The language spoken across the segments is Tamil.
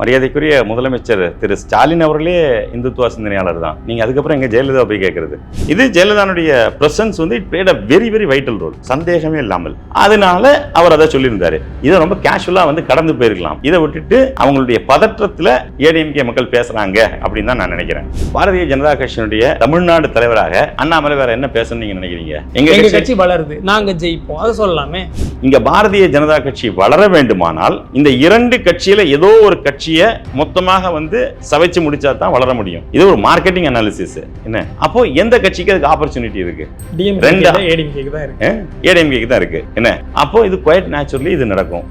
மரியாதைக்குரிய முதலமைச்சர் திரு ஸ்டாலின் அவர்களே இந்துத்துவ சிந்தனையாளர் தான். நீங்க அதுக்கப்புறம் எங்க ஜெயலலிதா போய் கேட்கறது இது ஜெயலலிதானுடைய பிரசன்ஸ் வந்து it played a very very vital role சந்தேகமே இல்லாமல். அதனால அவர் அதை சொல்லியிருந்தாரு. இதை ரொம்ப கேஷுவலா வந்து கடந்து போயிருக்கலாம். இதை விட்டுட்டு அவங்களுடைய பதற்றத்துல ஏடிஎம்கே மக்கள் பேசுறாங்க அப்படின்னு தான் நான் நினைக்கிறேன். பாரதிய ஜனதா கட்சியினுடைய தமிழ்நாடு தலைவராக அண்ணாமலை வேற என்ன பேசணும்னு நீங்க நினைக்கிறீங்க? எங்க கட்சி கட்சி வளருது. நாங்க ஜெயிப்போம். அதை சொல்லலாமே. இங்க பாரதிய ஜனதா கட்சி வளர வேண்டுமானால் இந்த இரண்டு கட்சியில ஏதோ ஒரு கட்சியை மொத்தமாக வந்து சவைச்சு முடிச்சா தான் வளர முடியும். இது ஒரு மார்க்கெட்டிங் அனாலிசிஸ் என்ன? அப்போ எந்த கட்சிக்கு அதுக்கு ஆப்பர்ச்சுனிட்டி இருக்கு? ரெண்டா? ஏடிஎம்கேக்கு தான் இருக்கு. ஏடிஎம்கேக்கு தான் இருக்கு. என்ன? அப்போ இது குவைட் நேச்சுரலி இது நடக்கும்.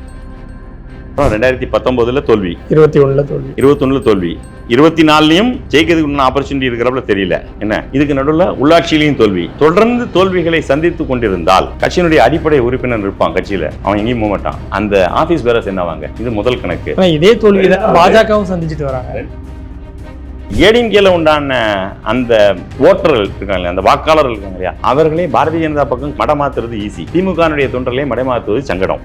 ரெண்டாயிரத்தி பத்தொன்பதுல தோல்வி. இருபத்தி ஒண்ணுல தோல்வி. இருபத்தொன்னுல தோல்வி. இருபத்தி நாலுலயும் ஜெயிக்கிறதுக்கு ஆப்பர்ச்சுனிட்டி இருக்கிறப்பல தெரியல. என்ன? இதுக்கு நடுவில் உள்ளாட்சியிலையும் தோல்வி. தொடர்ந்து தோல்விகளை சந்தித்து கொண்டிருந்தால் கட்சியினுடைய அடிப்படை உறுப்பினர் இருப்பான் கட்சியில. அவன் எங்கேயும் போக மாட்டான். அந்த ஆபீஸ் பேரஸ் என்னவாங்க இது முதல் கணக்கு. இதே தோல்வி பாஜகவும் சந்திச்சுட்டு வராங்க. ஏடிஎம்கேல உண்டான அந்த ஓட்டர்கள் இருக்காங்க அந்த வாக்காளர்கள் இருக்காங்க இல்லையா? அவர்களே பாரதிய ஜனதா பக்கம் மடமாத்துறது ஈஸி திமுகனுடைய தொண்டர்களே மடமாத்துவது சங்கடம்.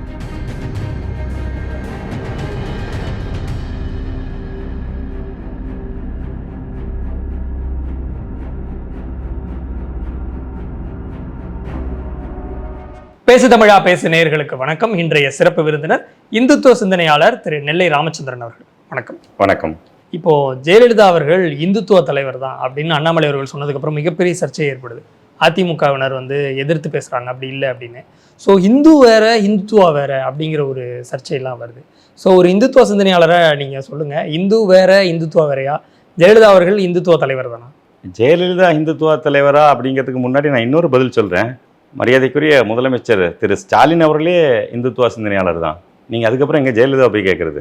பேசு தமிழா பேசு நேயர்களுக்கு வணக்கம். இன்றைய சிறப்பு விருந்தினர் இந்துத்துவ சிந்தனையாளர் திரு நெல்லை ராமச்சந்திரன் அவர்கள். வணக்கம். வணக்கம். இப்போ ஜெயலலிதா அவர்கள் இந்துத்துவ தலைவர் தான் அப்படின்னு அண்ணாமலை அவர்கள் சொன்னதுக்கு அப்புறம் மிகப்பெரிய சர்ச்சை ஏற்படுது. அதிமுகவினர் வந்து எதிர்த்து பேசுறாங்க அப்படி இல்லை அப்படின்னு. ஸோ இந்து வேற இந்துத்துவா வேற அப்படிங்கிற ஒரு சர்ச்சையெல்லாம் வருது. ஸோ ஒரு இந்துத்துவ சிந்தனையாளரை நீங்க சொல்லுங்க. இந்து வேற இந்துத்துவா வேறையா? ஜெயலலிதா அவர்கள் இந்துத்துவ தலைவர் தானா? ஜெயலலிதா இந்துத்துவ தலைவரா அப்படிங்கிறதுக்கு முன்னாடி நான் இன்னொரு பதில் சொல்றேன். மரியாதைக்குரிய முதலமைச்சர் திரு ஸ்டாலின் அவர்களே இந்துத்துவ சிந்தனையாளர் தான். நீங்க அதுக்கப்புறம் எங்க ஜெயலலிதா போய் கேட்கறது?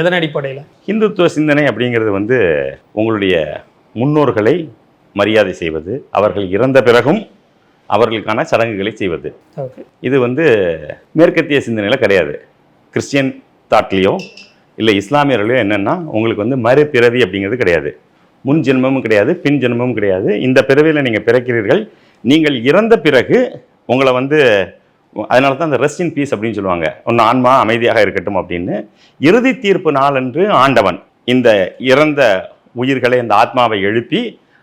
எதன் அடிப்படையில்? இந்துத்துவ சிந்தனை அப்படிங்கிறது வந்து உங்களுடைய முன்னோர்களை மரியாதை செய்வது அவர்கள் இறந்த பிறகும் அவர்களுக்கான சடங்குகளை செய்வது. இது வந்து மேற்கத்திய சிந்தனையில் கிடையாது. கிறிஸ்டியன் தாட்லேயோ இல்லை இஸ்லாமியர்களையோ என்னென்னா உங்களுக்கு வந்து மறுபிறவி அப்படிங்கிறது கிடையாது. முன் ஜென்மமும் கிடையாது பின் ஜென்மமும் கிடையாது. இந்த பிறவியில் நீங்கள் பிறக்கிறீர்கள். நீங்கள் இறந்த பிறகு உங்களை வந்து அதனால தான் அந்த ரெஸ்ட் இன் பீஸ் அப்படின்னு சொல்லுவாங்க. ஒன்று ஆன்மா அமைதியாக இருக்கட்டும் அப்படின்னு. இறுதி தீர்ப்பு நாளன்று ஆண்டவன் இந்த இறந்த உயிர்களை இந்த ஆத்மாவை எழுப்பி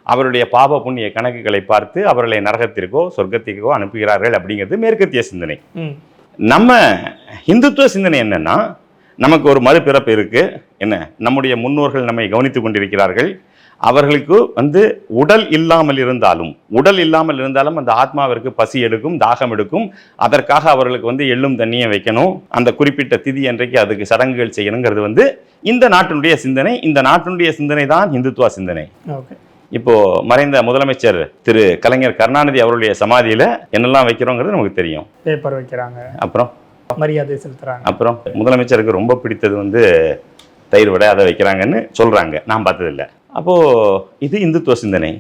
அவருடைய பாப புண்ணிய கணக்குகளை பார்த்து அவர்களை நரகத்திற்கோ சொர்க்கத்திற்கோ அனுப்புகிறார்கள் அப்படிங்கிறது மேற்கத்திய சிந்தனை. நம்ம இந்துத்துவ சிந்தனை என்னன்னா நமக்கு ஒரு மறுபிறப்பு இருக்கு. என்ன? நம்முடைய முன்னோர்கள் நம்மை கவனித்துக் கொண்டிருக்கிறார்கள். அவர்களுக்கு வந்து உடல் இல்லாமல் இருந்தாலும் உடல் இல்லாமல் இருந்தாலும் அந்த ஆத்மாவிற்கு பசி எடுக்கும் தாகம் எடுக்கும். அதற்காக அவர்களுக்கு வந்து எள்ளும் தண்ணியை வைக்கணும். அந்த குறிப்பிட்ட திதி அன்றைக்கு அதுக்கு சடங்குகள் செய்யணுங்கிறது வந்து இந்த நாட்டினுடைய சிந்தனை. இந்த நாட்டினுடைய சிந்தனை தான் இந்துத்துவ சிந்தனை. ஓகே. இப்போ மறைந்த முதலமைச்சர் திரு கலைஞர் கருணாநிதி அவருடைய சமாதியில என்னெல்லாம் வைக்கிறோங்கிறது நமக்கு தெரியும். பேப்பர் வைக்கிறாங்க. அப்புறம்? மரியாதை செலுத்துறாங்க. அப்புறம்? முதலமைச்சருக்கு ரொம்ப பிடித்தது வந்து தயிர் வடை அதை வைக்கிறாங்கன்னு சொல்றாங்க. நான் பார்த்ததில்ல. அப்போது இது இந்துத்துவ சிந்தனை.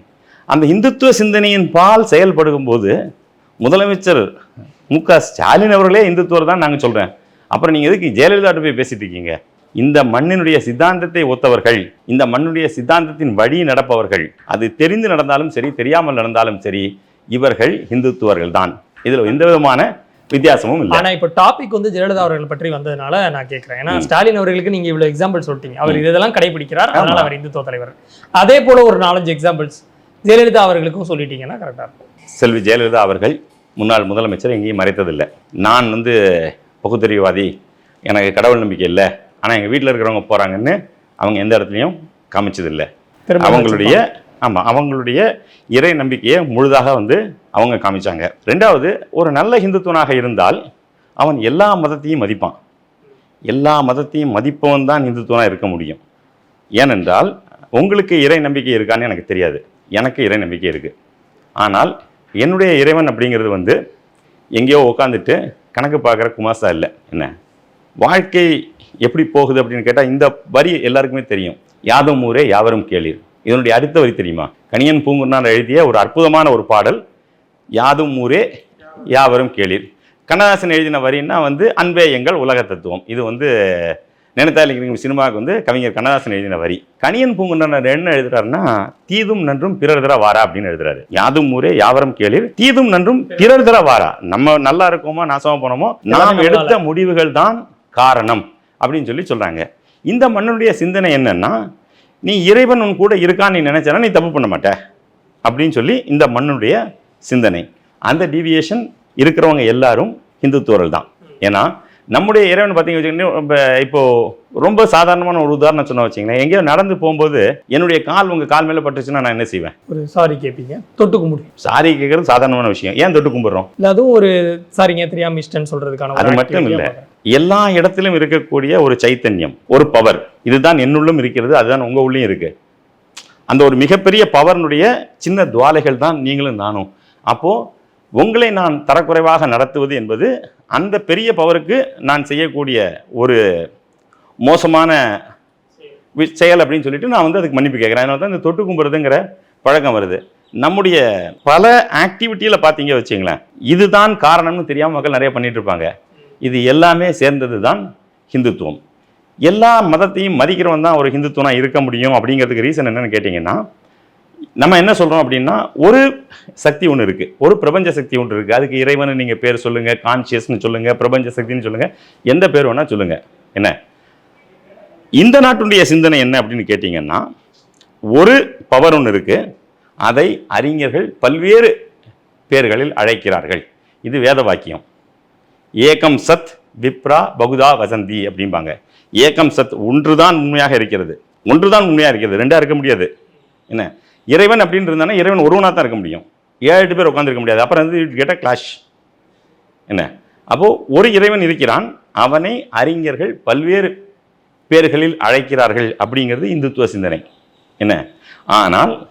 அந்த இந்துத்துவ சிந்தனையின் பால் செயல்படுகும் போது முதலமைச்சர் மு க ஸ்டாலின் அவர்களே இந்துத்துவர் தான் நாங்கள் சொல்கிறேன் அப்புறம் நீங்கள் எதுக்கு ஜெயலலிதா போய் பேசிட்டு இருக்கீங்க? இந்த மண்ணினுடைய சித்தாந்தத்தை ஒத்தவர்கள் இந்த மண்ணுடைய சித்தாந்தத்தின் வழி நடப்பவர்கள் அது தெரிந்து நடந்தாலும் சரி தெரியாமல் நடந்தாலும் சரி இவர்கள் இந்துத்துவர்கள் தான். இதில் எந்த விதமான வித்தியாசமும் இல்லை. ஆனா இப்ப டாபிக் வந்து ஜெயலலிதா அவர்கள் பற்றி வந்ததுனால நான் கேட்கிறேன் ஏன்னா ஸ்டாலின் அவர்களுக்கு நீங்க இவ்வளவு எக்ஸாம்பிள் சொல்லிட்டீங்க. அவர் இதெல்லாம் கடைபிடிக்கிறார். அதனால. அவர் இந்துத்துவ தலைவர். அதே போல ஒரு நாலஞ்சு எக்ஸாம்பிள்ஸ் ஜெயலலிதா அவர்களுக்கும் சொல்லிட்டீங்கன்னா கரெக்டா இருக்கும். செல்வி ஜெயலலிதா அவர்கள் முன்னாள் முதலமைச்சர் எங்கேயும் மறைத்ததில்லை. நான் வந்து பகுத்தறிவாதி எனக்கு கடவுள் நம்பிக்கை இல்லை. ஆனால் எங்கள் வீட்டில் இருக்கிறவங்க போகிறாங்கன்னு அவங்க எந்த இடத்துலையும் காமிச்சதில்லை. அவங்களுடைய ஆமாம் அவங்களுடைய இறை நம்பிக்கையை முழுதாக வந்து அவங்க காமிச்சாங்க. ரெண்டாவது ஒரு நல்ல ஹிந்துத்துவனாக இருந்தால் அவன் எல்லா மதத்தையும் மதிப்பான். எல்லா மதத்தையும் மதிப்பவன் தான் இந்துத்துவனாக இருக்க முடியும். ஏனென்றால் உங்களுக்கு இறை நம்பிக்கை இருக்கான்னு எனக்கு தெரியாது. எனக்கு இறை நம்பிக்கை இருக்குது ஆனால் என்னுடைய இறைவன் அப்படிங்கிறது வந்து எங்கேயோ உட்காந்துட்டு கணக்கு பார்க்குற குமாசா இல்லை. என்ன? வாழ்க்கை எப்படி போகுது அப்படின்னு கேட்டால் இந்த வரி எல்லாருக்குமே தெரியும். யாதும் ஊரே யாவரும் கேளீர். இதனுடைய அடுத்த வரி தெரியுமா? கணியன் பூங்குன்னார் எழுதிய ஒரு அற்புதமான ஒரு பாடல் யாதும் ஊரே யாவரும் கேளீர். கண்ணதாசன் எழுதின வரின்னா வந்து அன்பே எங்கள் உலக தத்துவம். இது வந்து நினைத்தாலிங்க சினிமாவுக்கு வந்து கவிஞர் கண்ணதாசன் எழுதின வரி. கணியன் பூங்குன்றனர் என்ன எழுதுறாருன்னா தீதும் நன்றும் பிறர் தர வாரா அப்படின்னு எழுதுறாரு. யாதும் ஊரே யாவரும் கேளீர். தீதும் நன்றும் பிறர் தர வாரா. நம்ம நல்லா இருக்கோமோ நாசமா போனோமோ நாம் எடுத்த முடிவுகள் தான் காரணம் அப்படின்னு சொல்லி சொல்றாங்க. இந்த மண்ணுடைய சிந்தனை என்னன்னா நீ இறைவன் உன் கூட இருக்கான்னு நீ நினைச்சனா நீ தப்பு பண்ண மாட்ட அப்படின்னு சொல்லி இந்த மண்ணுடைய சிந்தனை. அந்த டீவியேஷன் இருக்கிறவங்க எல்லாரும் ஹிந்துத்துவர்கள் தான். ஏன்னா நம்முடைய இறைவன் பார்த்தீங்க வச்சுக்கோங்க இப்போ இப்போ ரொம்ப சாதாரணமான ஒரு உதாரணம் சொன்ன வச்சிங்களேன் எங்கேயோ நடந்து போகும்போது என்னுடைய கால் உங்கள் கால் மேலே பட்டுச்சுன்னா நான் என்ன செய்வேன்? ஒரு சாரி கேட்பீங்க தொட்டு கும்பிடு சாரி கேட்கறது சாதாரணமான விஷயம். ஏன் தொட்டு கும்பிட்றோம்? இல்லை அதுவும் ஒரு சாரிங்க தெரியாம இஷ்டன்னு சொல்றதுக்கான அது மட்டும் இல்ல. எல்லா இடத்திலும் இருக்கக்கூடிய ஒரு சைத்தன்யம் ஒரு பவர் இதுதான் என்னுள்ளும் இருக்கிறது அதுதான் உங்க உள்ளேயும் இருக்கு. அந்த ஒரு மிகப்பெரிய பவர்னுடைய சின்ன துவாலைகள் தான் நீங்களும் நானும். அப்போது உங்களை நான் தரக்குறைவாக நடத்துவது என்பது அந்த பெரிய பவருக்கு நான் செய்யக்கூடிய ஒரு மோசமான செயல் அப்படின்னு சொல்லிட்டு நான் வந்து அதுக்கு மன்னிப்பு கேட்குறேன். அதனால தான் இந்த தொட்டு கும்புறதுங்கிற பழக்கம் வருது. நம்முடைய பல ஆக்டிவிட்டியில் பார்த்தீங்க வச்சுங்களேன் இதுதான் காரணம்னு தெரியாமல் மக்கள் நிறைய பண்ணிகிட்ருப்பாங்க இருப்பாங்க. இது எல்லாமே சேர்ந்தது தான் ஹிந்துத்துவம். எல்லா மதத்தையும் மதிக்கிறவன் தான் ஒரு ஹிந்துத்துவனாக இருக்க முடியும் அப்படிங்கிறதுக்கு ரீசன் என்னென்னு கேட்டிங்கன்னா நம்ம என்ன சொல்கிறோம் அப்படின்னா ஒரு சக்தி ஒன்று இருக்குது ஒரு பிரபஞ்ச சக்தி ஒன்று இருக்குது அதுக்கு இறைவனை நீங்கள் பேர் சொல்லுங்கள் கான்சியஸ்னு சொல்லுங்கள் பிரபஞ்ச சக்தின்னு சொல்லுங்கள் எந்த பேர் வேணால் சொல்லுங்கள் என்ன? இந்த நாட்டுடைய சிந்தனை என்ன அப்படின்னு கேட்டிங்கன்னா ஒரு பவர் ஒன்று இருக்குது அதை அறிஞர்கள் பல்வேறு பேர்களில் அழைக்கிறார்கள். இது வேத வாக்கியம். ஏகம் சத் விப்ரா பகுதா வசந்தி அப்படிம்பாங்க. ஏகம் சத் ஒன்றுதான் உண்மையாக இருக்கிறது. ஒன்றுதான் உண்மையாக இருக்கிறது. ரெண்டாக இருக்க முடியாது. என்ன? இறைவன் அப்படின்னு இருந்தானா இறைவன் ஒருவனாக தான் இருக்க முடியும். ஏழு எட்டு பேர் உட்காந்துருக்க முடியாது. அப்புறம் வந்து கெட்ட கிளாஷ் என்ன? அப்போ ஒரு இறைவன் இருக்கிறான். அவனை அறிஞர்கள் பல்வேறு பேர்களில் அழைக்கிறார்கள் அப்படிங்கிறது இந்துத்துவ சிந்தனை. என்ன? ஆனால்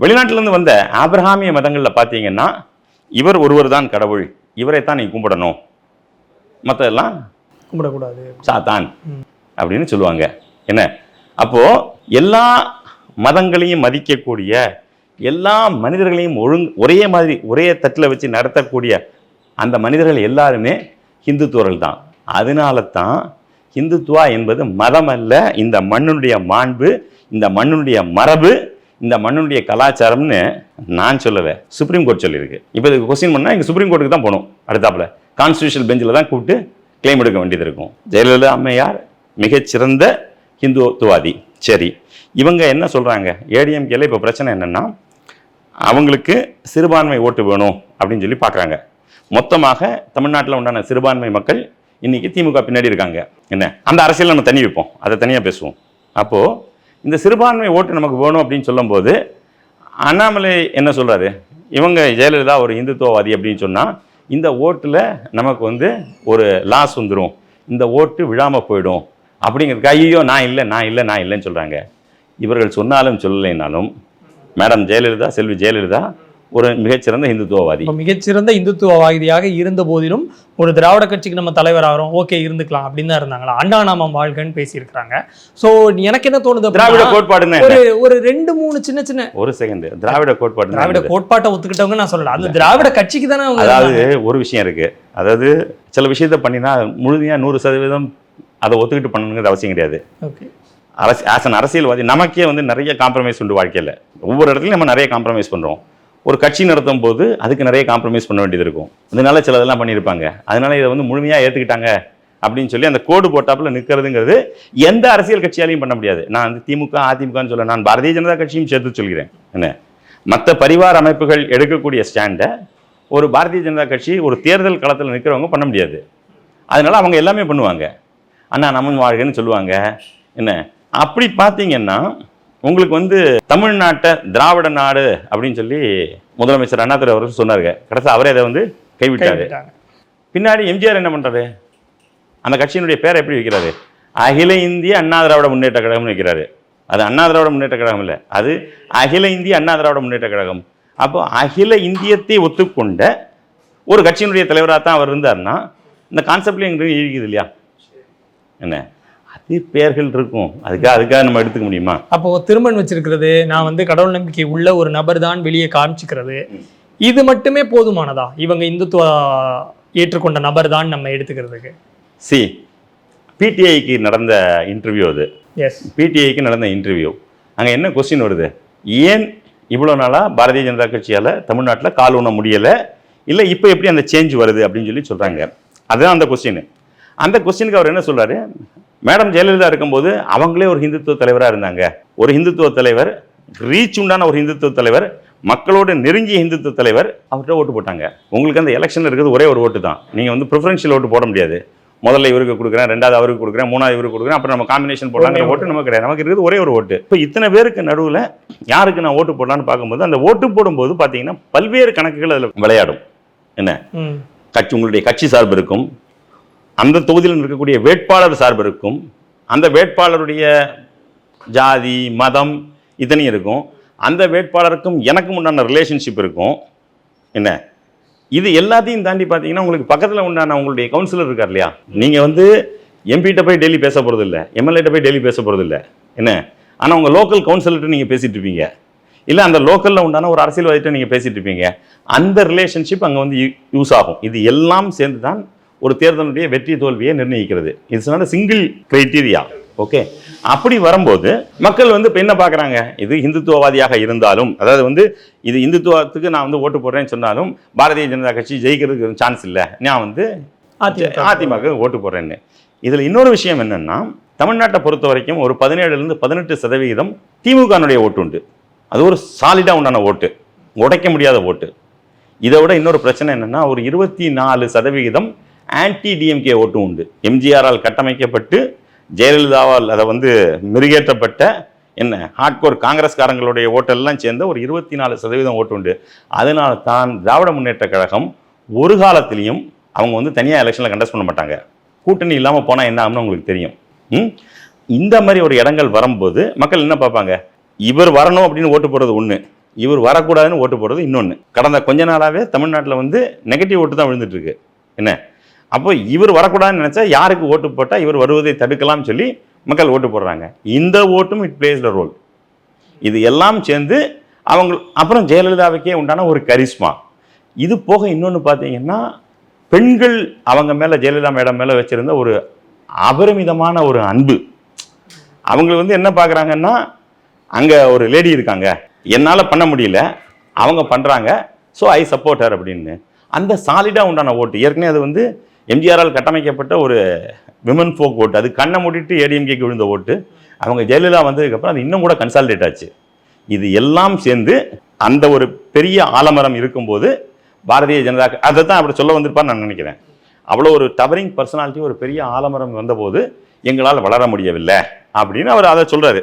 வெளிநாட்டிலேருந்து வந்த ஆபிரகாமிய மதங்களில் பார்த்தீங்கன்னா இவர் ஒருவர் தான் கடவுள். இவரைத்தான் நீ கும்பிடணும். மற்றதெல்லாம் கும்பிடக்கூடாது. சாத்தான். அப்படின்னு சொல்லுவாங்க. என்ன? அப்போ எல்லா மதங்களையும் மதிக்கக்கூடிய எல்லா மனிதர்களையும் ஒழுங்கு ஒரே மாதிரி ஒரே தட்டில் வச்சு நடத்தக்கூடிய அந்த மனிதர்கள் எல்லாருமே ஹிந்துத்துவர்கள் தான். அதனால தான் ஹிந்துத்துவா என்பது மதம் அல்ல இந்த மண்ணுடைய மாண்பு இந்த மண்ணுடைய மரபு இந்த மண்ணுடைய கலாச்சாரம்னு நான் சொல்லுவேன் சுப்ரீம் கோர்ட் சொல்லியிருக்கு. இப்போ இதுக்கு கொஸ்டின் பண்ணால் இங்கே சுப்ரீம் கோர்ட்டுக்கு தான் போகணும். அடுத்தாப்புல கான்ஸ்டியூஷன் பெஞ்சில் தான் கூப்பிட்டு கிளைம் எடுக்க வேண்டியது இருக்கும். ஜெயலலிதா அம்மையார் மிகச்சிறந்த ஹிந்துத்துவாதி சரி. இவங்க என்ன சொல்கிறாங்க ஏடிஎம்கேல இப்போ பிரச்சனை என்னென்னா அவங்களுக்கு சிறுபான்மை ஓட்டு வேணும் அப்படின்னு சொல்லி பார்க்குறாங்க மொத்தமாக தமிழ்நாட்டில் உண்டான சிறுபான்மை மக்கள் இன்றைக்கி திமுக பின்னாடி இருக்காங்க. என்ன? அந்த அரசியல் நம்ம தனி வைப்போம். அதை தனியாக பேசுவோம். அப்போது இந்த சிறுபான்மை ஓட்டு நமக்கு வேணும் அப்படின்னு சொல்லும்போது அண்ணாமலை என்ன சொல்கிறாரு இவங்க ஜெயலலிதா ஒரு இந்துத்துவவாதி அப்படின்னு சொன்னால் இந்த ஓட்டில் நமக்கு வந்து ஒரு லாஸ் வந்துடும் இந்த ஓட்டு விழாமல் போயிடும். அப்படிங்கிறதுக்கு ஐயோ நான் இல்லை நான் இல்லை நான் இல்லைன்னு சொல்கிறாங்க இவர்கள் சொன்னாலும் சொல்லலைனாலும் மேடம் ஜெயலலிதா செல்வி ஜெயலலிதா ஒரு மிகச்சிறந்த இந்துத்துவவாதி. மிகச்சிறந்த இந்துத்துவவாதியாக இருந்த போதிலும் ஒரு திராவிட கட்சிக்கு நம்ம தலைவர் ஆகிறோம் ஓகே இருந்துக்கலாம் அப்படின்னு தான் இருந்தாங்களா? அண்ணா நாமம் வாழ்கன்னு பேசியிருக்கிறாங்க. ஸோ எனக்கு என்ன தோணுது திராவிட கோட்பாடுன்னு ஒரு ரெண்டு மூணு சின்ன சின்ன ஒரு செகண்ட் திராவிட கோட்பாடு திராவிட கோட்பாட்டை ஒத்துக்கிட்டவங்க நான் சொல்லல. அது திராவிட கட்சிக்கு தானே அதாவது. ஒரு விஷயம் இருக்கு. அதாவது சில விஷயத்த பண்ணினா முழுமையா நூறு சதவீதம் அதை ஒத்துக்கிட்டு பண்ணணுங்கிறது அவசியம் கிடையாது. ஓகே. அரசு ஆஸ் அன் அரசியல்வாதி நமக்கே வந்து நிறைய காம்ப்ரமைஸ் உண்டு வாழ்க்கையில். ஒவ்வொரு இடத்துலையும் நம்ம நிறைய காம்ப்ரமைஸ் பண்ணுறோம் ஒரு கட்சி நடத்தும் போது அதுக்கு நிறைய காம்ப்ரமைஸ் பண்ண வேண்டியது இருக்கும். அதனால சிலதெல்லாம் பண்ணியிருப்பாங்க. அதனால இதை வந்து முழுமையாக ஏற்றுக்கிட்டாங்க அப்படின்னு சொல்லி அந்த கோடு போட்டாப்புல நிற்கிறதுங்கிறது எந்த அரசியல் கட்சியாலையும் பண்ண முடியாது. நான் வந்து திமுக அதிமுகன்னு சொல்ல நான் பாரதிய ஜனதா கட்சியும் சேர்த்து சொல்கிறேன். என்ன? மற்ற பரிவார அமைப்புகள் எடுக்கக்கூடிய ஸ்டாண்டை ஒரு பாரதிய ஜனதா கட்சி ஒரு தேர்தல் களத்தில் நிற்கிறவங்க பண்ண முடியாது. அதனால அவங்க எல்லாமே பண்ணுவாங்க. அண்ணா நமன் வாழ்கன்னு சொல்லுவாங்க. என்ன? அப்படி பார்த்தீங்கன்னா உங்களுக்கு வந்து தமிழ்நாட்டை திராவிட நாடு அப்படின்னு சொல்லி முதலமைச்சர் அண்ணாதுரை அவர்கள் சொன்னாருங்க. கடைசி அவரே அதை வந்து கைவிட்டாரு. பின்னாடி எம்ஜிஆர் என்ன பண்றாரு? அந்த கட்சியினுடைய பேரை எப்படி வைக்கிறாரு? அகில இந்திய அண்ணா திராவிட முன்னேற்ற கழகம்னு வைக்கிறாரு. அது அண்ணா திராவிட முன்னேற்ற கழகம் இல்லை. அது அகில இந்திய அண்ணா திராவிட முன்னேற்ற கழகம். அப்போ அகில இந்தியத்தை ஒத்துக்கொண்ட ஒரு கட்சியினுடைய தலைவராக தான் அவர் இருந்தார்னா இந்த கான்செப்ட்லேயும் எங்களுக்கு இருக்குது இல்லையா? என்ன? பெயர்கள் இருக்கும். அதுக்காக அதுக்காக நம்ம எடுத்துக்க முடியுமா? அப்போ திருமண் வச்சிருக்கிறது நான் வந்து கடவுள் நம்பிக்கை உள்ள ஒரு நபர் தான் வெளியே காமிச்சுக்கிறது. இது மட்டுமே போதுமானதா? இவங்க இந்துத்துவ ஏற்றுக்கொண்ட நபர் தான் நம்ம எடுத்துக்கிறதுக்கு. சி பிடிஐக்கு நடந்த இன்டர்வியூ அது. எஸ் பிடிஐக்கு நடந்த இன்டர்வியூ அங்கே என்ன கொஸ்டின் வருது? ஏன் இவ்வளோ நாளாக பாரதிய ஜனதா கட்சியால் தமிழ்நாட்டில் கால் ஊன முடியலை? இல்லை இப்போ எப்படி அந்த சேஞ்ச் வருது அப்படின்னு சொல்லி சொல்கிறாங்க அதுதான் அந்த கொஸ்டின் அந்த கொஸ்டினுக்கு அவர் என்ன சொல்றாரு? மேடம் ஜெயலலிதா இருக்கும்போது அவங்களே ஒரு ஹிந்துத்துவ தலைவராக இருந்தாங்க. ஒரு ஹிந்துத்துவ தலைவர் ரீச் உண்டான ஒரு ஹிந்துத்துவ தலைவர் மக்களோடு நெருங்கிய ஹிந்துத்துவ தலைவர் அவர்கிட்ட ஓட்டு போட்டாங்க. உங்களுக்கு அந்த எலெக்ஷன் இருக்கிறது ஒரே ஒரு ஓட்டு தான். நீங்கள் வந்து ப்ரிஃபரன்ஷியல் ஓட்டு போட முடியாது. முதல்ல இவருக்கு கொடுக்குறேன் ரெண்டாவது அவருக்கு கொடுக்குறேன் மூணாவது இவருக்கு கொடுக்குறேன் அப்புறம் நம்ம காம்பினேஷன் போடலாங்கிற ஓட்டு நமக்கு கிடையாது. நமக்கு இருக்கிறது ஒரே ஒரு ஓட்டு இப்போ இத்தனை பேருக்கு நடுவில் யாருக்கு நான் ஓட்டு போடலான்னு பார்க்கும்போது அந்த ஓட்டு போடும்போது பார்த்தீங்கன்னா பல்வேறு கணக்குகள் அதில் விளையாடும். என்ன? கட்சி உங்களுடைய கட்சி சார்பு இருக்கும். அந்த தொகுதியில் இருக்கக்கூடிய வேட்பாளர் சார்பு இருக்கும். அந்த வேட்பாளருடைய ஜாதி மதம் இத்தனையும் இருக்கும். அந்த வேட்பாளருக்கும் எனக்கும் உண்டான ரிலேஷன்ஷிப் இருக்கும். என்ன? இது எல்லாத்தையும் தாண்டி பார்த்தீங்கன்னா உங்களுக்கு பக்கத்தில் உண்டான உங்களுடைய கவுன்சிலர் இருக்கார் இல்லையா? நீங்கள் வந்து எம்பிகிட்ட போய் டெய்லி பேச போகிறது இல்லை எம்எல்ஏட்ட போய் டெய்லி பேச போகிறது இல்லை என்ன ஆனால் உங்கள் லோக்கல் கவுன்சிலர்கிட்ட நீங்கள் பேசிகிட்டு இருப்பீங்க. இல்லை அந்த லோக்கலில் உண்டான ஒரு அரசியல்வாதிகிட்ட நீங்கள் பேசிகிட்டு இருப்பீங்க. அந்த ரிலேஷன்ஷிப் அங்கே வந்து யூஸ் ஆகும். இது எல்லாம் சேர்ந்து தான் ஒரு தேர்தலுடைய வெற்றி தோல்வியை நிர்ணயிக்கிறது. It's not single criteria okay அப்படி வரும்போது மக்கள் வந்து இப்போ என்ன பார்க்குறாங்க? இது இந்துத்துவவாதியாக இருந்தாலும் அதாவது வந்து இது இந்துத்துவத்துக்கு நான் வந்து ஓட்டு போடுறேன்னு சொன்னாலும் பாரதிய ஜனதா கட்சி ஜெயிக்கிறதுக்கு சான்ஸ் இல்லை. நான் வந்து அதிமுக. ஓட்டு போடுறேன்னு. இதில் இன்னொரு விஷயம் என்னன்னா தமிழ்நாட்டை பொறுத்த வரைக்கும் ஒரு பதினேழுலேருந்து பதினெட்டு சதவிகிதம் திமுகனுடைய ஓட்டு உண்டு. அது ஒரு சாலிடாக உண்டான ஓட்டு. உடைக்க முடியாத ஓட்டு. இதை விட இன்னொரு பிரச்சனை என்னன்னா ஒரு இருபத்தி நாலு சதவிகிதம் ஆன்டி டிஎம்கே ஓட்டும் உண்டு. எம்ஜிஆரால் கட்டமைக்கப்பட்டு ஜெயலலிதாவால் அதை வந்து மெருகேற்றப்பட்ட என்ன ஹார்ட்கோர் காங்கிரஸ்காரங்களுடைய ஓட்டெல்லாம் சேர்ந்த ஒரு இருபத்தி நாலு சதவீதம் ஓட்டு உண்டு. அதனால தான் திராவிட முன்னேற்ற கழகம் ஒரு காலத்திலையும் அவங்க வந்து தனியாக எலெக்ஷனில் கண்டஸ்ட் பண்ண மாட்டாங்க. கூட்டணி இல்லாமல் போனால் என்ன ஆகும்னு உங்களுக்கு தெரியும். இந்த மாதிரி ஒரு இடங்கள் வரும்போது மக்கள் என்ன பார்ப்பாங்க? இவர் வரணும் அப்படின்னு ஓட்டு போடுறது ஒன்று இவர் வரக்கூடாதுன்னு ஓட்டு போடுறது இன்னொன்று கடந்த கொஞ்ச நாளாகவே தமிழ்நாட்டில் வந்து நெகட்டிவ் ஓட்டு தான் விழுந்துட்டு இருக்கு. என்ன? அப்போ இவர் வரக்கூடாதுன்னு நினச்சா யாருக்கு ஓட்டு போட்டால் இவர் வருவதை தடுக்கலாம்னு சொல்லி மக்கள் ஓட்டு போடுறாங்க. இந்த ஓட்டும் இட் பிளேஸ் த ரோல் இது எல்லாம் சேர்ந்து அவங்க அப்புறம் ஜெயலலிதாவுக்கே உண்டான ஒரு கரிஸ்மா இது போக இன்னொன்று பார்த்தீங்கன்னா பெண்கள் அவங்க மேலே ஜெயலலிதா மேடம் மேலே வச்சுருந்த ஒரு அபரிமிதமான ஒரு அன்பு. அவங்க வந்து என்ன பார்க்குறாங்கன்னா அங்கே ஒரு லேடி இருக்காங்க. என்னால் பண்ண முடியல. அவங்க பண்ணுறாங்க ஸோ ஐ சப்போர்ட் ஹர் அப்படின்னு. அந்த சாலிடாக உண்டான ஓட்டு. ஏற்கனவே அது வந்து எம்ஜிஆரால் கட்டமைக்கப்பட்ட ஒரு விமன் ஃபோக் ஓட்டு அது கண்ணை மூடிட்டு ஏடிஎம்கேக்கு விழுந்த ஓட்டு அவங்க ஜெயலலிதா வந்ததுக்கப்புறம் அது இன்னும் கூட கன்சாலிடேட் ஆச்சு. இது எல்லாம் சேர்ந்து அந்த ஒரு பெரிய ஆலமரம் இருக்கும்போது பாரதிய ஜனதா அதை தான் அப்படி சொல்ல வந்திருப்பார் நான் நினைக்கிறேன். அவ்வளோ ஒரு டவரிங் பர்சனாலிட்டி ஒரு பெரிய ஆலமரம் வந்தபோது எங்களால் வளர முடியவில்லை அப்படின்னு அவர் அதை சொல்கிறாரு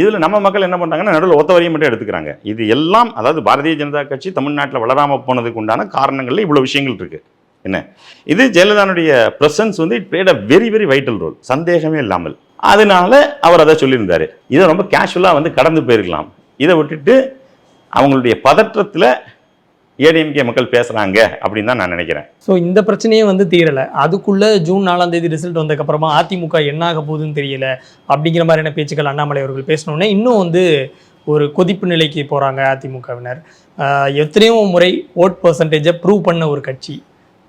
இதில் நம்ம மக்கள் என்ன பண்ணுறாங்கன்னா நடுவில் ஒத்த வரியை மட்டும் எடுத்துக்கிறாங்க. இது எல்லாம் அதாவது பாரதிய ஜனதா கட்சி தமிழ்நாட்டில் வளராமல் போனதுக்கு உண்டான காரணங்களில் இவ்வளோ விஷயங்கள் இருக்குது என்ன? இது ஜெயலலிதானுடைய ப்ரெசன்ஸ் வந்து it played a very very vital role சந்தேகமே இல்லாமல். அதனால அவர் அதை சொல்லியிருந்தார். இதை ரொம்ப கேஷுவலாக வந்து கடந்து போயிருக்கலாம். இதை விட்டுட்டு அவங்களுடைய பதற்றத்தில் ஏடிஎம்கே மக்கள் பேசுகிறாங்க அப்படின்னு தான் நான் நினைக்கிறேன். ஸோ இந்த பிரச்சனையே வந்து தீரலை. அதுக்குள்ளே ஜூன் நாலாம் தேதி ரிசல்ட் வந்ததுக்கப்புறமா அதிமுக என்ன ஆக போகுதுன்னு தெரியல. அப்படிங்கிற மாதிரியான பேச்சுக்கள் அண்ணாமலை அவர்கள் பேசணுன்னே இன்னும் வந்து ஒரு கொதிப்பு நிலைக்கு போகிறாங்க அதிமுகவினர் எத்தனையோ முறை ஓட் பர்சன்டேஜை ப்ரூவ் பண்ண ஒரு கட்சி.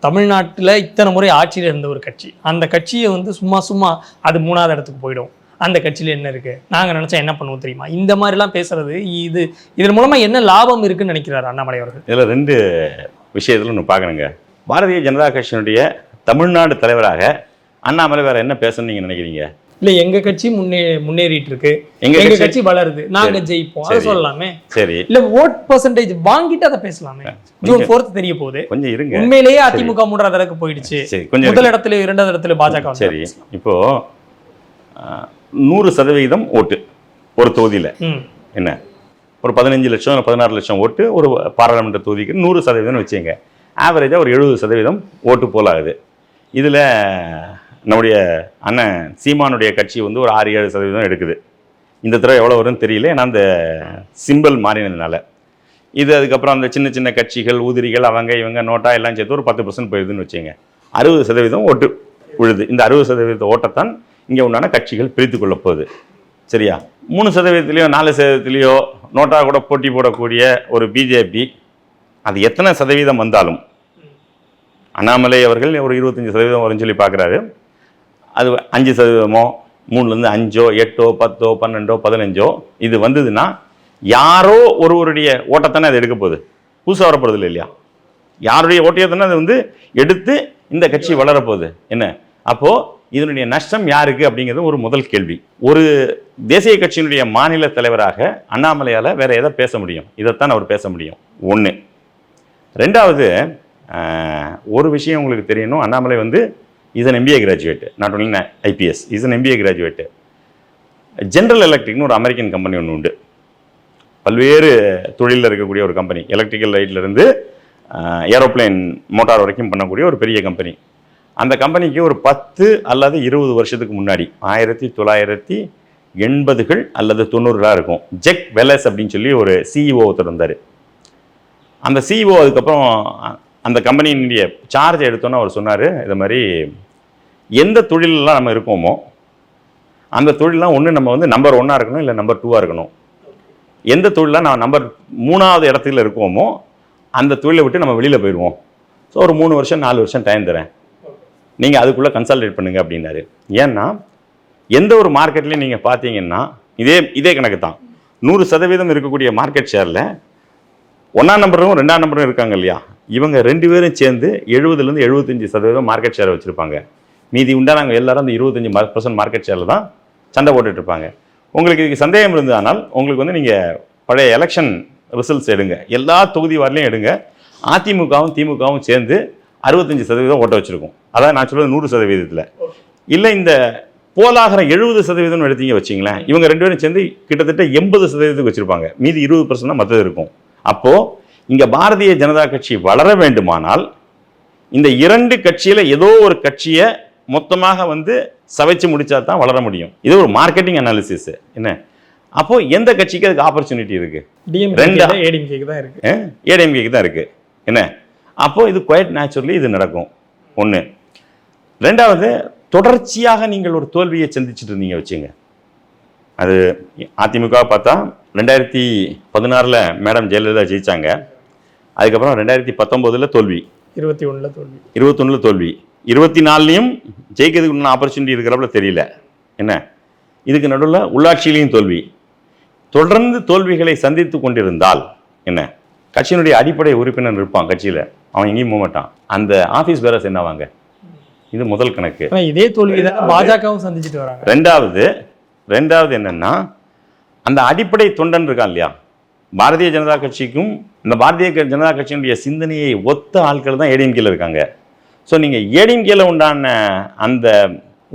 தமிழ்நாட்டில் இத்தனை முறை ஆட்சியில் இருந்த ஒரு கட்சி. அந்த கட்சியை வந்து சும்மா சும்மா அது மூணாவது இடத்துக்கு போயிடும். அந்த கட்சியில் என்ன இருக்குது நாங்கள் நினச்சா என்ன பண்ணுவோம் தெரியுமா? இந்த மாதிரிலாம் பேசுறது இது இதன் மூலமாக என்ன லாபம் இருக்குன்னு நினைக்கிறார் அண்ணாமலை அவர்கள். இதில் ரெண்டு விஷயத்தில் ஒன்று பார்க்கணுங்க. பாரதிய ஜனதா கட்சியினுடைய தமிழ்நாடு தலைவராக அண்ணாமலை வேறு என்ன பேசணும்னு நீங்கள் நினைக்கிறீங்க? இல்ல எங்க கட்சி முன்னே முன்னேறிட்டு இருக்கு எங்க எங்க கட்சி- வளருது. நாங்க ஜெயிப்போம். அதை. சொல்லலாமே. சரி. இல்ல ஓட் பர்சன்டேஜ் வாங்கிட்டு அதை பேசலாமே. ஜூன் ஃபோர்த் தெரிய போகுது. கொஞ்சம் இருங்க. உண்மையிலேயே அதிமுக மூன்றாவது இடத்துக்கு போயிடுச்சு. சரி கொஞ்சம் முதல். இடத்துல இரண்டாவது இடத்துல பாஜக சரி. இப்போ நூறு சதவீதம் ஓட்டு ஒரு தொகுதியில். என்ன? ஒரு பதினஞ்சு லட்சம் பதினாறு லட்சம் ஓட்டு ஒரு பாராளுமன்ற தொகுதிக்கு நூறு சதவீதம்னு வச்சுங்க ஆவரேஜாக ஒரு எழுபது சதவீதம் ஓட்டு போல் ஆகுது இதில் நம்முடைய அண்ணன் சீமானுடைய கட்சி வந்து ஒரு ஆறு ஏழு சதவீதம் எடுக்குது. இந்த தடவை எவ்வளோ வரும்னு தெரியல. ஏன்னா அந்த சிம்பிள் மாறினதுனால. இது அதுக்கப்புறம் அந்த சின்ன சின்ன கட்சிகள் உதிரிகள் அவங்க இவங்க நோட்டா எல்லாம் சேர்த்து ஒரு பத்து பர்சன்ட் போயிடுதுன்னு வச்சுங்க அறுபது சதவீதம் ஓட்டு விழுது. இந்த அறுபது சதவீத ஓட்டத்தான் இங்கே உண்டான கட்சிகள் பிரித்து கொள்ள போகுது. சரியா? மூணு சதவீதத்துலேயோ நாலு சதவீதத்துலேயோ நோட்டா கூட போட்டி போடக்கூடிய ஒரு பிஜேபி அது எத்தனை சதவீதம் வந்தாலும் அண்ணாமலை அவர்கள் ஒரு இருபத்தஞ்சி சதவீதம் வரும்னு சொல்லி பார்க்குறாரு. அது அஞ்சு சதவீதமோ மூணுலேருந்து அஞ்சோ எட்டோ பத்தோ பன்னெண்டோ பதினஞ்சோ இது வந்ததுன்னா யாரோ ஒருவருடைய ஓட்டத்தானே அது எடுக்க போகுது. புதுசாக வரப்போகிறது இல்லை இல்லையா? யாருடைய ஓட்டையை தானே அது வந்து எடுத்து இந்த கட்சி வளரப்போகுது என்ன? அப்போது இதனுடைய நஷ்டம் யாருக்கு அப்படிங்கிறது ஒரு முதல் கேள்வி. ஒரு தேசிய கட்சியினுடைய மாநில தலைவராக அண்ணாமலையால் வேற எதை பேச முடியும்? இதைத்தான் அவர் பேச முடியும். ஒன்று ரெண்டாவது ஒரு விஷயம் உங்களுக்கு தெரியணும். அண்ணாமலை வந்து is an MBA graduate not only IPS is an MBA graduate general எலக்ட்ரிக்னு ஒரு அமெரிக்கன் கம்பெனி ஒன்று உண்டு. பல்வேறு தொழிலில் இருக்கக்கூடிய ஒரு கம்பெனி எலக்ட்ரிக்கல் லைட்லேருந்து ஏரோப்ளேன் மோட்டார் வரைக்கும் பண்ணக்கூடிய ஒரு பெரிய கம்பெனி அந்த கம்பெனிக்கு ஒரு பத்து அல்லது இருபது வருஷத்துக்கு முன்னாடி ஆயிரத்தி தொள்ளாயிரத்தி எண்பதுகள் அல்லது தொண்ணூறுகளாக இருக்கும். ஜெக் வெலஸ் அப்படின்னு சொல்லி ஒரு சிஇஓ ஒருத்தர் இருந்தார் அந்த சிஇஓ அதுக்கப்புறம் அந்த கம்பெனியினுடைய சார்ஜ் எடுத்தோன்னே அவர் சொன்னார். இது மாதிரி எந்த தொழிலெலாம் நம்ம இருக்கோமோ அந்த தொழிலெலாம் ஒன்று நம்ம வந்து நம்பர் ஒன்னாக இருக்கணும் இல்லை நம்பர் டூவாக இருக்கணும். எந்த தொழிலாக நான் நம்பர் மூணாவது இடத்துல இருக்கோமோ அந்த தொழிலை விட்டு நம்ம வெளியில் போயிடுவோம். ஸோ ஒரு மூணு வருஷம் நாலு வருஷம் டைம் தரேன். நீங்கள் அதுக்குள்ளே கன்சல்டேட் பண்ணுங்க அப்படின்னாரு. ஏன்னா எந்த ஒரு மார்க்கெட்லேயும் நீங்கள் பார்த்தீங்கன்னா இதே இதே கணக்கு தான் நூறு சதவீதம் இருக்கக்கூடிய மார்க்கெட் ஷேரில் ஒன்றாம் நம்பரும் ரெண்டாம் நம்பரும் இருக்காங்க இல்லையா? இவங்க ரெண்டு பேரும் சேர்ந்து எழுபதுலேருந்து எழுபத்தஞ்சு சதவீதம் மார்க்கெட் ஷேர் வச்சுருப்பாங்க. மீதி உண்டானவங்க எல்லாரும் அந்த இருபத்தஞ்சி பர்சன்ட் மார்க்கெட் ஷேரில் தான் சண்டை போட்டுட்டு இருப்பாங்க. உங்களுக்கு இதுக்கு சந்தேகம் இருந்ததானால் உங்களுக்கு வந்து நீங்கள் பழைய எலெக்ஷன் ரிசல்ட்ஸ் எடுங்க. எல்லா தொகுதி வாரிலையும் எடுங்க. அதிமுகவும் திமுகவும் சேர்ந்து அறுபத்தஞ்சு சதவீதம் ஓட்ட வச்சுருக்கோம். அதான் நான் சொல்வது நூறு சதவீதத்தில். இல்லை இந்த போலாகிற எழுபது சதவீதம் எடுத்தீங்க வச்சிங்களேன் இவங்க ரெண்டு பேரும் சேர்ந்து கிட்டத்தட்ட எண்பது சதவீதத்துக்கு வச்சுருப்பாங்க. மீதி இருபது பர்சன்ட் தான் மற்றது இருக்கும். அப்போது இங்கே பாரதிய ஜனதா கட்சி வளர வேண்டுமானால் இந்த இரண்டு கட்சியில் ஏதோ ஒரு கட்சியை மொத்தமாக வந்து சவைச்சு முடிச்சா தான் வளர முடியும். இது ஒரு மார்க்கெட்டிங் அனாலிசிஸ் என்ன? அப்போ எந்த கட்சிக்கு அதுக்கு ஆப்பர்ச்சுனிட்டி இருக்கு? ரெண்டா? ஏடிஎம்கேக்கு தான் இருக்கு. ஏடிஎம்கேக்கு தான் இருக்கு. என்ன? அப்போ இது குவைட் நேச்சுரலி இது நடக்கும். ஒன்று ரெண்டாவது தொடர்ச்சியாக நீங்கள் ஒரு தோல்வியை சந்திச்சுட்டு இருந்தீங்க வச்சுங்க. அது அதிமுக பார்த்தா ரெண்டாயிரத்தி பதினாறில் மேடம் ஜெயலலிதா ஜெயிச்சாங்க. அதுக்கப்புறம் ரெண்டாயிரத்தி பத்தொம்போதில் தோல்வி. இருபத்தி ஒண்ணுல தோல்வி. இருபத்தொன்னில் தோல்வி. இருபத்தி நாலுலேயும் ஜெயிக்கிறதுக்கு உண்டான ஆப்பர்ச்சுனிட்டி இருக்கிறப்பல தெரியல. என்ன? இதுக்கு நடுவில் உள்ளாட்சியிலையும் தோல்வி. தொடர்ந்து தோல்விகளை சந்தித்து கொண்டிருந்தால் என்ன? கட்சியினுடைய அடிப்படை உறுப்பினர் இருப்பான் கட்சியில். அவன் எங்கேயும் போக மாட்டான். அந்த ஆஃபீஸ் பேரஸ் என்னவாங்க இது முதல் கணக்கு. இதே தோல்வி தான் பாஜகவும் சந்திச்சுட்டு வராங்க. ரெண்டாவது ரெண்டாவது என்னன்னா அந்த அடிப்படை தொண்டன் இருக்கான் இல்லையா? பாரதிய ஜனதா கட்சிக்கும் இந்த பாரதிய ஜனதா கட்சியினுடைய சிந்தனையை ஒத்த ஆட்கள் தான் ஏடிஎம்கேல இருக்காங்க. ஸோ நீங்கள் ஏடிஎம்கேல உண்டான அந்த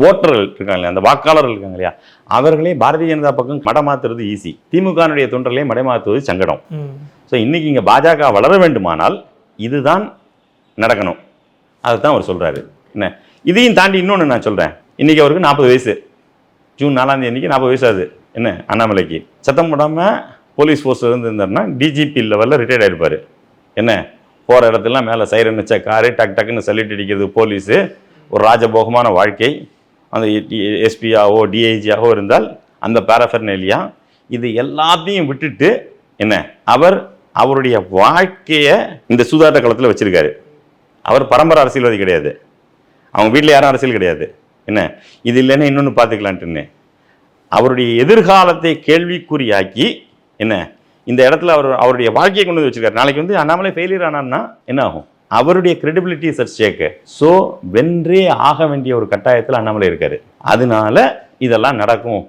ஓட்டர்கள் இருக்காங்க இல்லையா அந்த வாக்காளர்கள் இருக்காங்க இல்லையா அவர்களே பாரதிய ஜனதா பக்கம் மடமாத்துறது ஈஸி திமுகனுடைய தொண்டர்களே மடமாத்துவது சங்கடம். ஸோ இன்னைக்கு இங்கே பாஜக வளர வேண்டுமானால் இதுதான் நடக்கணும். அதுதான் அவர் சொல்றாரு. என்ன? இதையும் தாண்டி இன்னொன்று நான் சொல்கிறேன் இன்னைக்கு அவருக்கு நாற்பது வயசு. ஜூன் நாலாம் தேதி அன்னைக்கு நாற்பது வயசு ஆகுது. என்ன? அண்ணாமலைக்கு. சத்தம் போடாமல் போலீஸ் ஃபோர்ஸ் இருந்திருந்தாருன்னா டிஜிபி லெவலில் ரிட்டையர்ட் ஆயிருப்பாரு. என்ன? போகிற இடத்துலாம் மேலே சைரன் வச்ச காரு டக் டக்குன்னு சல்யூட் அடிக்கிறது போலீஸு ஒரு ராஜபோகமான வாழ்க்கை. அந்த எஸ்பியாவோ டிஐஜியாவோ இருந்தால் அந்த பேரஃபர்னேலியா இது எல்லாத்தையும் விட்டுட்டு என்ன? அவர் அவருடைய வாழ்க்கையை இந்த சூதாட்ட களத்தில் வச்சிருக்காரு. அவர் பரம்பரை அரசியல்வாதி கிடையாது. அவங்க வீட்டில் யாரும் அரசியல் கிடையாது. என்ன? இது இல்லைன்னா இன்னொன்று பார்த்துக்கலான்ட்டுன்னு அவருடைய எதிர்காலத்தை கேள்விக்குறியாக்கி என்ன? இந்த இடத்துல அவர் அவருடைய வாழ்க்கையை கொண்டு வந்து வச்சிருக்காரு. நாளைக்கு வந்து அண்ணாமலை ஃபெயிலியர் ஆனான்னா என்ன ஆகும்? அவருடைய கிரெடிபிலிட்டி சர்ச் சேக்கு ஸோ வென்றே ஆக வேண்டிய ஒரு கட்டாயத்தில் அண்ணாமலை இருக்காரு. அதனால இதெல்லாம் நடக்கும்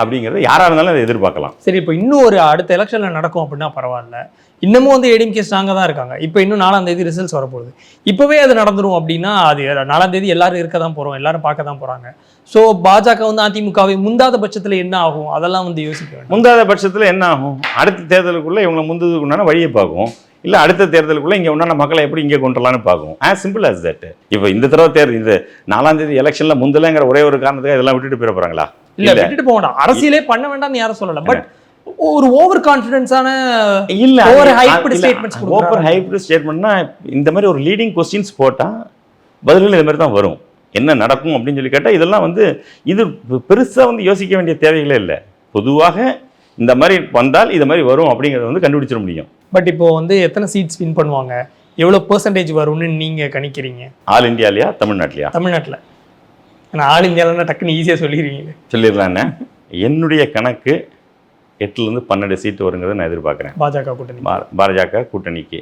அப்படிங்கிறத யாராக இருந்தாலும் அதை எதிர்பார்க்கலாம். சரி இப்போ இன்னும் ஒரு அடுத்த எலெக்ஷனில் நடக்கும் அப்படின்னா பரவாயில்ல. இன்னமும் வந்து ஏடிஎம்கே ஸ்ட்ராங்காக தான் இருக்காங்க. இப்போ இன்னும் நாலாம் தேதி ரிசல்ட்ஸ் வரப்போகுது. இப்போவே அது நடந்துடும் அப்படின்னா அது நாலாம் தேதி எல்லாரும் இருக்க தான் போகிறோம் எல்லாரும் பார்க்க தான் போகிறாங்க ஸோ பாஜக வந்து அதிமுகவை முந்தாத பட்சத்தில் என்ன ஆகும்? அதெல்லாம் வந்து யோசிக்க முந்தாத பட்சத்தில் என்ன ஆகும்? அடுத்த தேர்தலுக்குள்ள இவங்களை முந்ததுக்கு உண்டான வழியை பார்க்கும் இல்லை அடுத்த தேர்தலுக்குள்ள இங்கே உண்டான மக்களை எப்படி இங்கே கொண்டு வரலாம்னு பார்க்கும் ஆஸ் சிம்பிள் as தட் இப்போ இந்த தடவை தேர்தல் இந்த நாலாம் தேதி எலெக்ஷனில் முந்தலைங்கிற ஒரே ஒரு காரணத்துக்காக இதெல்லாம் விட்டுட்டு போயிட போகிறாங்களா இல்ல விட்டுட்டு போக வேண்டாம் அரசியலே பண்ண வேண்டாம்னு யாரும் சொல்லல. பட் ஒரு ஓவர் கான்ஃபிடன்ஸான இல்ல hyped statements கொடுக்குறாங்க. ஓவர் ஹைப்டு ஸ்டேட்மெண்ட்னா இந்த மாதிரி ஒரு லீடிங் கொஸ்டின்ஸ் போட்டா பதில்கள் இது மாதிரி தான் வரும். என்ன நடக்கும் அப்படின்னு சொல்லி கேட்டால் இதெல்லாம் வந்து இது பெருசா வந்து யோசிக்க வேண்டிய தேவைகளே இல்லை. பொதுவாக இந்த மாதிரி வந்தால் இது மாதிரி வரும் அப்படிங்கிறத வந்து கண்டுபிடிச்சிட முடியும். பட் இப்போ வந்து எத்தனை சீட்ஸ் வின் பண்ணுவாங்க? எவ்வளவு பெர்சன்டேஜ் வரும்னு நீங்க கணிக்கிறீங்க? ஆல் இந்தியாலையா தமிழ்நாட்டிலையா? தமிழ்நாட்டுல. ஏன்னா ஆல் இந்தியாவில டக்குன்னு ஈஸியா சொல்லிடுவீங்க சொல்லிடலான்னு என்னுடைய கணக்கு எட்டுலேருந்து பன்னெண்டு சீட்டு வருங்கிறத நான் எதிர்பார்க்குறேன். பாஜக கூட்டணி பாஜக கூட்டணிக்கு.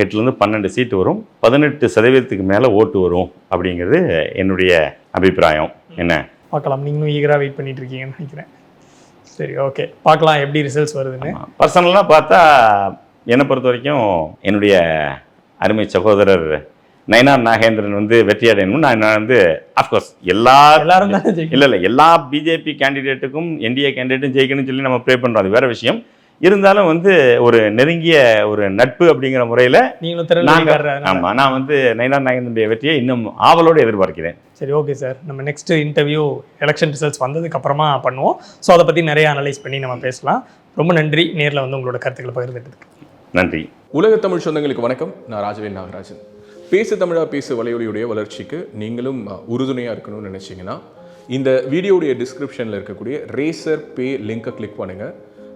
எட்டுலேருந்து பன்னெண்டு சீட்டு வரும். பதினெட்டு சதவீதத்துக்கு மேலே ஓட்டு வரும் அப்படிங்கிறது என்னுடைய அபிப்பிராயம். என்ன? பார்க்கலாம். நீங்களும் ஈகராக வெயிட் பண்ணிட்டு இருக்கீங்கன்னு நினைக்கிறேன். சரி ஓகே பார்க்கலாம் எப்படி ரிசல்ட்ஸ் வருதுன்னு. பர்சனலாக பார்த்தா என்னை பொறுத்த வரைக்கும் என்னுடைய அருமை சகோதரர் நயனார் நாகேந்திரன் வந்து வெற்றி அடையணும் நான் வந்து அஃப்கோர்ஸ் எல்லா எல்லாரும். இல்லை இல்லை எல்லா பிஜேபி கேண்டிடேட்டுக்கும் என்டிஏ கேண்டிடேட்டும் ஜெயிக்கணும்னு சொல்லி நம்ம ப்ரே பண்ணுறோம் அது வேற விஷயம். இருந்தாலும் வந்து ஒரு நெருங்கிய ஒரு நட்பு அப்படிங்கிற முறையில் நீங்களும் நாங்கள் ஆமாம் நான் வந்து நயனார் நாகேந்திரனுடைய வெற்றியை இன்னும் ஆவலோடு எதிர்பார்க்கிறேன். சரி ஓகே சார் நம்ம நெக்ஸ்ட் இன்டர்வியூ எலெக்ஷன் ரிசல்ட்ஸ் வந்ததுக்கு அப்புறமா பண்ணுவோம். ஸோ அதை பற்றி நிறைய அனலைஸ் பண்ணி நம்ம பேசலாம். ரொம்ப நன்றி. நேரில் வந்து உங்களோட கருத்துக்களை பகிர்ந்துட்டதுக்கு நன்றி. உலக தமிழ் சொந்தங்களுக்கு வணக்கம். நான் ராஜவேல் நாகராஜன். பேசு தமிழா பேசு வலையொலியுடைய வளர்ச்சிக்கு நீங்களும் உறுதுணையாக இருக்கணும்னு நினச்சிங்கன்னா இந்த வீடியோடைய டிஸ்கிரிப்ஷனில் இருக்கக்கூடிய ரேசர் பே லிங்கை கிளிக் பண்ணுங்கள்